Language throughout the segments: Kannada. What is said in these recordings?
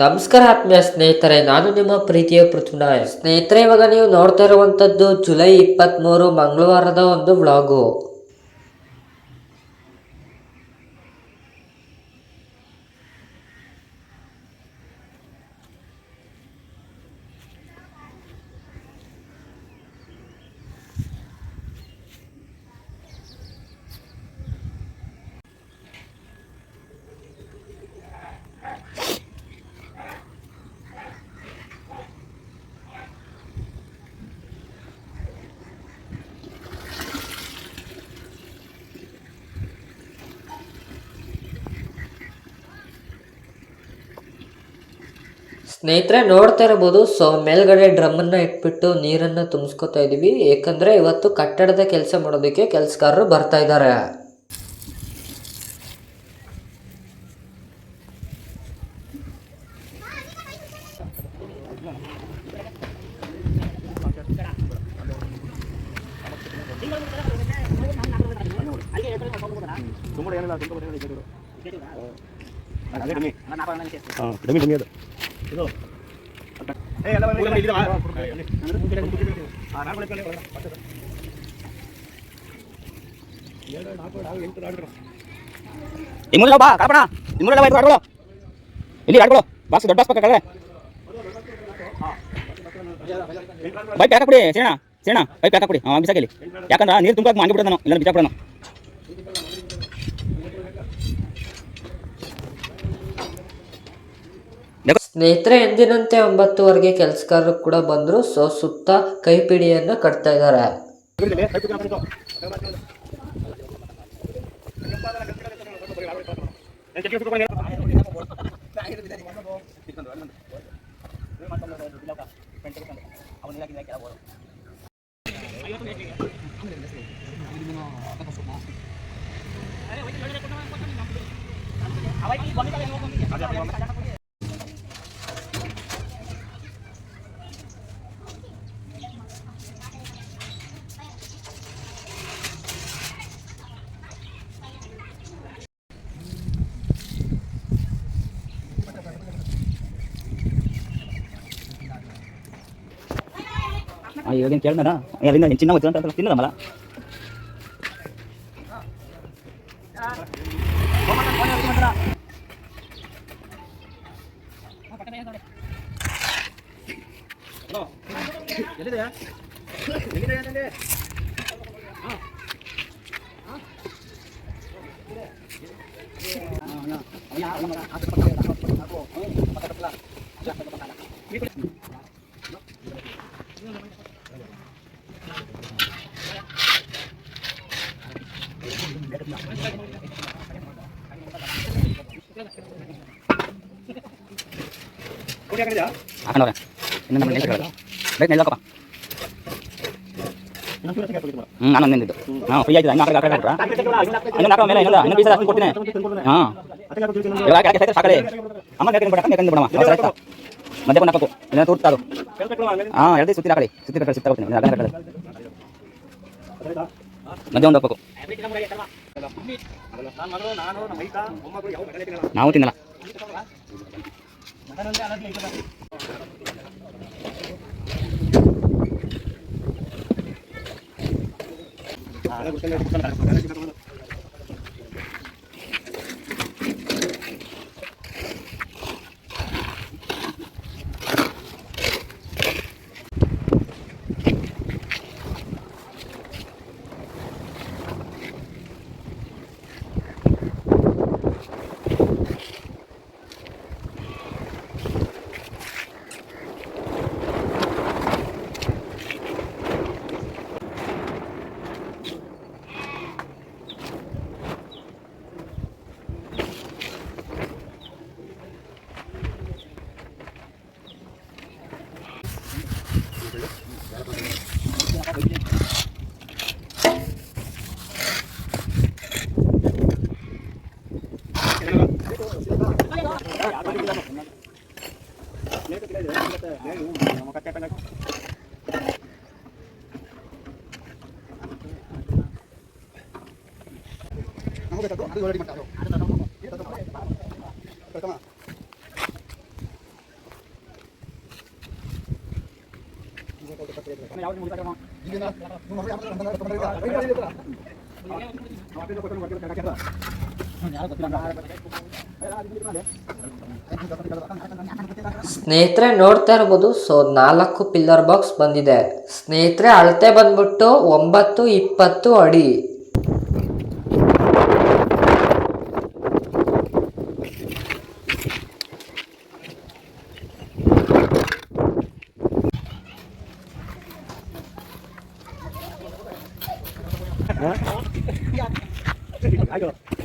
ನಮಸ್ಕಾರ ಆತ್ಮೀಯ ಸ್ನೇಹಿತರೆ, ನಾನು ನಿಮ್ಮ ಪ್ರೀತಿಯ ಪೃಥ್ವಿನಾಯ್ ಸ್ನೇಹಿತರೆ, ಇವಾಗ ನೀವು ನೋಡ್ತಾ ಇರುವಂತದ್ದು ಜುಲೈ ಇಪ್ಪತ್ತ್ಮೂರು ಮಂಗಳವಾರದ ಒಂದು ವ್ಲಾಗು. ಸ್ನೇಹಿತರೆ ನೋಡ್ತಾ ಇರಬಹುದು ಸೊ ಮೇಲ್ಗಡೆ ಡ್ರಮ್ಮನ್ನು ಇಟ್ಬಿಟ್ಟು ನೀರನ್ನು ತುಂಬಿಸ್ಕೊತಾ ಇದೀವಿ ಏಕೆಂದ್ರೆ ಇವತ್ತು ಕಟ್ಟಡದ ಕೆಲಸ ಮಾಡೋದಕ್ಕೆ ಕೆಲಸಗಾರರು ಬರ್ತಾ ಇದ್ದಾರೆ ಕಡಿಮೆ ಕಮ್ಮಿ ಅದು ಈ ಮೂಲೆ ಬಾ. ಕಾಪಣ ಈ ಮೂಲೆ ಬಾ ಆಡ್ಕೊಳ್ಳೋ ಇಲ್ಲಿ ಆಡ್ಕೊಳ್ಳೋ ಬಾಸ್ ದೊಡ್ಡ ಬಾಸ್ ಪಕ್ಕ ಕಡೆ ಬೈಕ್ ಪ್ಯಾಕ್ ಹಾಕ್ಬಿಡಿ ಸೇಣ ಸೇಣ ಬೈಕ್ ಪ್ಯಾಕ್ ಹಾಕ್ಬಿಡಿ. ಹಾಂ ಬಿಸಾಕಲಿ ಯಾಕಂದ್ರೆ ನೀರು ತುಂಬ ಮಾಡಿ ಬಿಡೋದು ನಾನು ಇಲ್ಲ ಬಿಸಾಕ್ಬಿಡೋಣ ಸ್ನೇಹಿತರೆ ಎಂದಿನಂತೆ ಒಂಬತ್ತುವರೆಗೆ ಕೆಲಸಗಾರರು ಕೂಡ ಬಂದ್ರು. ಸೊ ಸುತ್ತ ಕೈಪಿಡಿಯನ್ನ ಕಟ್ತಾ ಇದ್ದಾರೆ. ಇವಾಗ ಕೇಳ್ದಾರ ಅದರಿಂದ ಚಿನ್ನ ಹೋಯ್ತು ಅಂತ ತಿನ್ನದಮ್ಮಲ್ಲ ಹಾಕೊಂಡವ್ರೆ ಇನ್ನು ನಮ್ಮ ನೆಲೆ ಬೇಕು ನಾನು ಮೇಲೆ ಕೊಡ್ತೀನಿ. ಅಮ್ಮ ಬಿಡಮ್ಮ ಮಧ್ಯಾಹ್ನ ಹಾಕಬೇಕು ಇಲ್ಲ ತೋರ್ತಾ ಅದು ಹಾಂ ಎರಡು ಸುತ್ತಿ ಹಾಕಳಿ ಸುತ್ತಿ ಕಡೆ ಸುತ್ತ ಹೋಗ್ತೀನಿ ಅಗಲ ಕಡೆ ಮಧ್ಯ ಒಂದು ಹಾಕಬೇಕು ನಾವು ತಿನ್ನಲ್ಲ. ಹಾಂ ಸ್ನೇಹಿತರೆ ನೋಡ್ತಾ ಇರ್ಬೋದು ಸೊ ನಾಲ್ಕು ಪಿಲ್ಲರ್ ಬಾಕ್ಸ್ ಬಂದಿದೆ. ಸ್ನೇಹಿತರೆ ಅಳತೆ ಬಂದ್ಬಿಟ್ಟು ಒಂಬತ್ತು ಇಪ್ಪತ್ತು ಅಡಿ.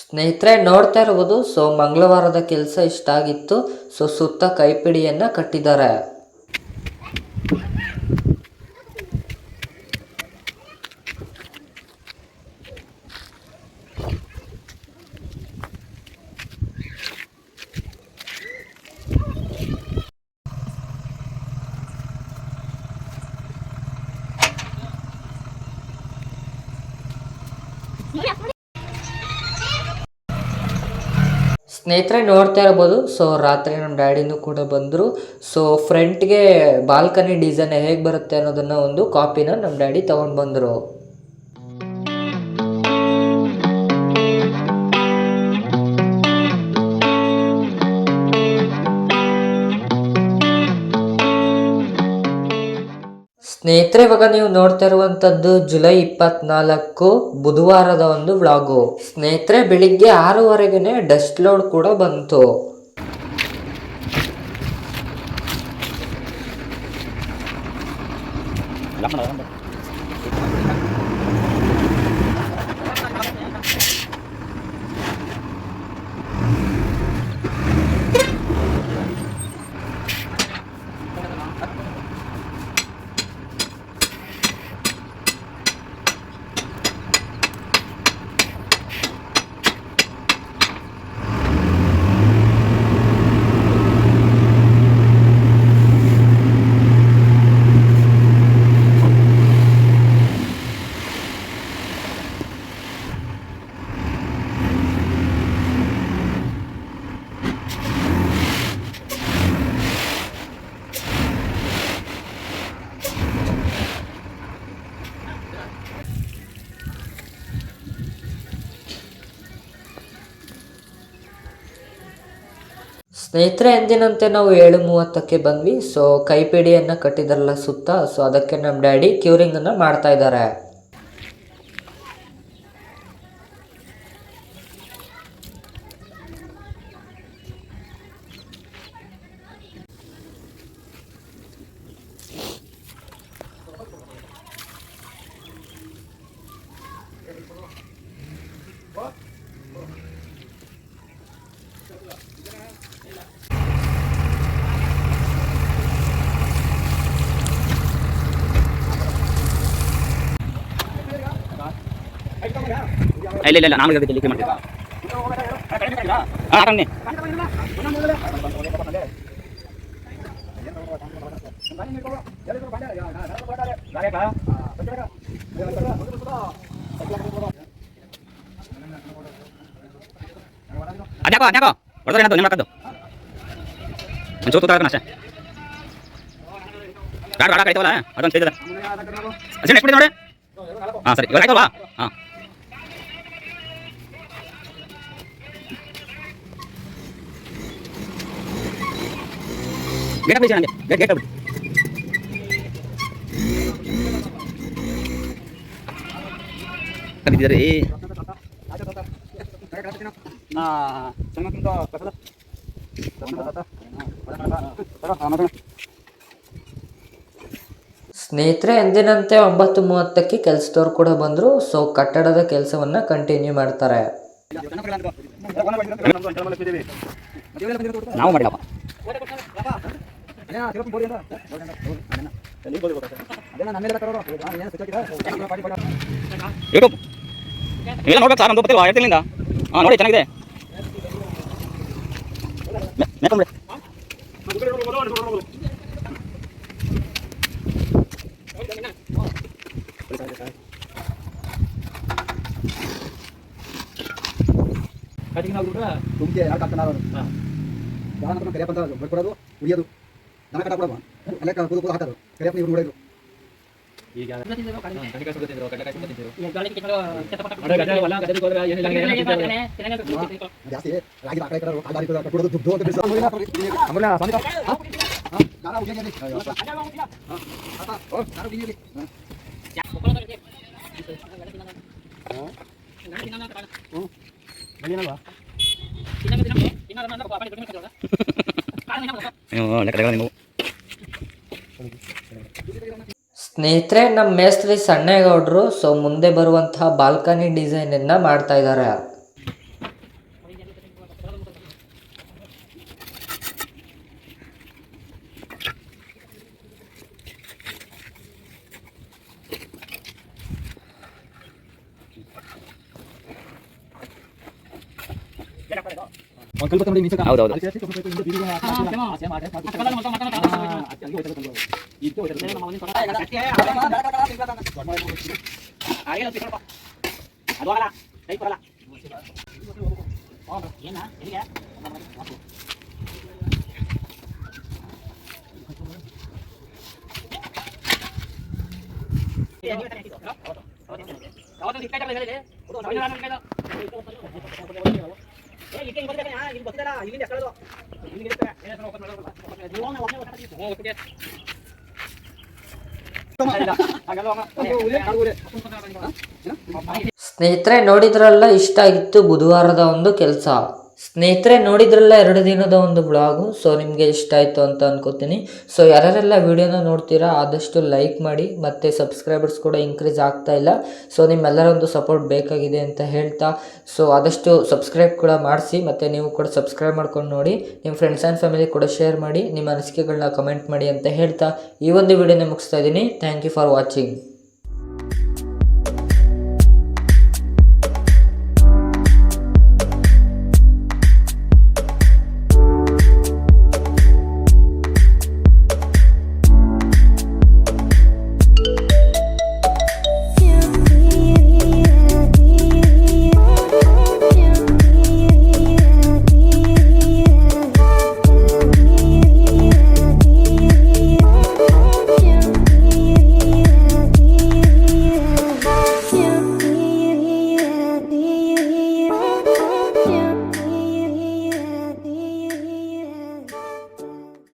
ಸ್ನೇಹಿತರೆ ನೋಡ್ತಾ ಇರ್ಬೋದು ಸೊ ಮಂಗಳವಾರದ ಕೆಲಸ ಇಷ್ಟ ಆಗಿತ್ತು ಸೊ ಸುತ್ತ ಕೈಪಿಡಿಯನ್ನ ಕಟ್ಟಿದ್ದಾರೆ. ಸ್ನೇಹಿತರೆ ನೋಡ್ತಾ ಇರ್ಬೋದು. ಸೊ ರಾತ್ರಿ ನಮ್ಮ ಡ್ಯಾಡಿನೂ ಕೂಡ ಬಂದರು. ಸೊ ಫ್ರಂಟ್ಗೆ ಬಾಲ್ಕನಿ ಡಿಸೈನ್ ಹೇಗೆ ಬರುತ್ತೆ ಅನ್ನೋದನ್ನು ಒಂದು ಕಾಪಿನ ನಮ್ಮ ಡ್ಯಾಡಿ ತೊಗೊಂಡು ಬಂದರು. ಸ್ನೇಹಿತರೆ, ಇವಾಗ ನೀವು ನೋಡ್ತಾ ಇರುವಂಥದ್ದು ಜುಲೈ ಇಪ್ಪತ್ನಾಲ್ಕು ಬುಧವಾರದ ಒಂದು ವ್ಲಾಗು. ಸ್ನೇಹಿತರೆ, ಬೆಳಿಗ್ಗೆ ಆರೂವರೆಗೆನೆ ಡಸ್ಟ್ ಲೋಡ್ ಕೂಡ ಬಂತು. ಸ್ನೇಹಿತರೆ, ಎಂದಿನಂತೆ ನಾವು ಏಳು ಮೂವತ್ತಕ್ಕೆ ಬಂದ್ವಿ. ಸೊ ಕೈಪಿಡಿಯನ್ನು ಕಟ್ಟಿದ್ರಲ್ಲ ಸುತ್ತ ಸೊ ಅದಕ್ಕೆ ನಮ್ಮ ಡ್ಯಾಡಿ ಕ್ಯೂರಿಂಗನ್ನು ಮಾಡ್ತಾ ಇದ್ದಾರೆ. ಇಲ್ಲ ಇಲ್ಲ ನಾನು ಇದಕ್ಕೆ ಲೀಕೆ ಮಾಡ್ತೀನಿ ಹಾಂ ಅದ್ಯಾಕೋ ಅದ್ಯಾಕೋ ಹೊಡೆದ್ರೆ ಏನಂತ ನಿಮ್ಮ ಹಾಕದ್ದು ಒಂದು ಚೂತು ತಗೋಣ ಅಷ್ಟೇ. ಗಾಡ ಗಾಡ ಕಳಿತವಲ್ಲ ಅದೊಂದು ಅದ ಅಷ್ಟೇ ನೆಕ್ಸ್ಟ್ ನೋಡಿ. ಹಾಂ, ಸರಿ. ಇವಾಗ ಆಯ್ತಲ್ವಾ ಹಾಂ. ಗೇಟ್ ಬಿಡಿ ನನಗೆ ಗೇಟ್ ಗೇಟ್ ಬಿಡಿ ಕಲಿತಿದ್ದಾರೆ ಸ್ನೇಹಿತರೆ ಎಂದಿನಂತೆ ಒಂಬತ್ತು ಮೂವತ್ತಕ್ಕೆ ಕೆಲಸದವ್ರು ಕೂಡ ಬಂದರು ಸೊ ಕಟ್ಟಡದ ಕೆಲಸವನ್ನ ಕಂಟಿನ್ಯೂ ಮಾಡ್ತಾರೆ. ನಾವು ಮಾಡಿಲ್ಲಪ್ಪ. ಯೂಟ್ಯೂಬ್ ಇಲ್ಲ ನೋಡ್ಬೇಕು ಸರ್ ನಮ್ದು ಗೊತ್ತಿಲ್ವಾ ಹೇಳ್ತಿಲ್ಲಿಂದ ಹಾಂ ನೋಡಿ ಚೆನ್ನಾಗಿದೆ. ಕಟ್ಟಿಗೆ ನಾವು ತುಮ್ಕೆ ಯಾರು ಕಾಕ್ತಾರೋ ಯಾರು ನಮ್ಮ ಕರಿಯಪ್ಪ ಅಂತ ಬರ್ಕೊಡೋದು ಉಳಿಯೋದು ದನ ಕಟ್ಟ ಕೊಡೋದು ಅಲ್ಲೇ ಕೂದು ಕೂದು ಹಾಕೋದು ಕರಿಯಪ್ಪ ಇವ್ರು ನೋಡಿದ್ರು ಜಾಸ್ತಿ ರಾಗಿ ಆಕಡೆ ಕಡೆ ಕಾಲ್ ದಾರಿ ಕಟ್ಕೊಡೋದು ದುಡ್ಡು ಅಂತ ಬಿಡಿಸೋದು ಆಮೇಲೆ ಸ್ವಾಮಿ ಹಾ? ಹಾ? ದಾರ ಉಳಿಯಲ್ಲಿ ಅಯ್ಯೋ, ಅಪ್ಪ. ಹಾ? ಅಪ್ಪ, ಓ, ದಾರ ಉಳಿಯಲ್ಲಿ. ಹಾ. ಹ್ಮ್. ಸ್ನೇಹಿತರೆ ನಮ್ಮ ಮೇಸ್ತ್ರಿ ಸಣ್ಣೇಗೌಡರು ಸೊ ಮುಂದೆ ಬರುವಂತಹ ಬಾಲ್ಕನಿ ಡಿಸೈನನ್ನು ಮಾಡ್ತಾ ಇದ್ದಾರೆ. ಒಂದ್ ಕಲ್ಲು ತಗೊಂಡು ಮೀಸಕ. ಹೌದು, ಹೌದು. ಅಲ್ಲಿ ಸೇರ್ಸಿ ಸ್ವಲ್ಪ ಸ್ವಲ್ಪ ಹಿಂದೆ ಬೀದಿಗೆ ಹಾಕಿ ಹಾಕಿ ಹಾಕಿ ಹಾಕಿ ಮಾಡಿ, ಹಾಕಿ ಹಾಕಿ. ಹಾ, ಅದಕ್ಕೆ ಅಲ್ಲಿಗೆ ಹೋಯ್ತದೆ ಕಲ್ಲು. ಇದಕ್ಕೆ ಹೋಯ್ತದೆ ಕಲ್ಲು. ಸ್ನೇಹಿತರೆ ನೋಡಿದ್ರಲ್ಲ ಇಷ್ಟ ಆಗಿತ್ತು ಬುಧವಾರದ ಒಂದು ಕೆಲಸ. ಸ್ನೇಹಿತರೆ, ನೋಡಿದ್ರಲ್ಲ ಎರಡು ದಿನದ ಒಂದು ಬ್ಲಾಗು ಸೊ ನಿಮಗೆ ಇಷ್ಟ ಆಯಿತು ಅಂತ ಅನ್ಕೋತೀನಿ. ಸೊ ಯಾರ್ಯಾರೆಲ್ಲ ವಿಡಿಯೋನ ನೋಡ್ತೀರಾ, ಆದಷ್ಟು ಲೈಕ್ ಮಾಡಿ, ಮತ್ತು ಸಬ್ಸ್ಕ್ರೈಬರ್ಸ್ ಕೂಡ ಇನ್ಕ್ರೀಸ್ ಆಗ್ತಾ ಇಲ್ಲ. ಸೊ ನಿಮ್ಮೆಲ್ಲರ ಒಂದು ಸಪೋರ್ಟ್ ಬೇಕಾಗಿದೆ ಅಂತ ಹೇಳ್ತಾ ಸೊ ಆದಷ್ಟು ಸಬ್ಸ್ಕ್ರೈಬ್ ಕೂಡ ಮಾಡಿಸಿ, ಮತ್ತು ನೀವು ಕೂಡ ಸಬ್ಸ್ಕ್ರೈಬ್ ಮಾಡ್ಕೊಂಡು ನೋಡಿ ನಿಮ್ಮ ಫ್ರೆಂಡ್ಸ್ ಆ್ಯಂಡ್ ಫ್ಯಾಮಿಲಿ ಕೂಡ ಶೇರ್ ಮಾಡಿ, ನಿಮ್ಮ ಅನಿಸಿಕೆಗಳನ್ನ ಕಮೆಂಟ್ ಮಾಡಿ ಅಂತ ಹೇಳ್ತಾ, ಈ ಒಂದು ವಿಡಿಯೋನ ಮುಗಿಸ್ತಾ ಇದ್ದೀನಿ. Thank you for watching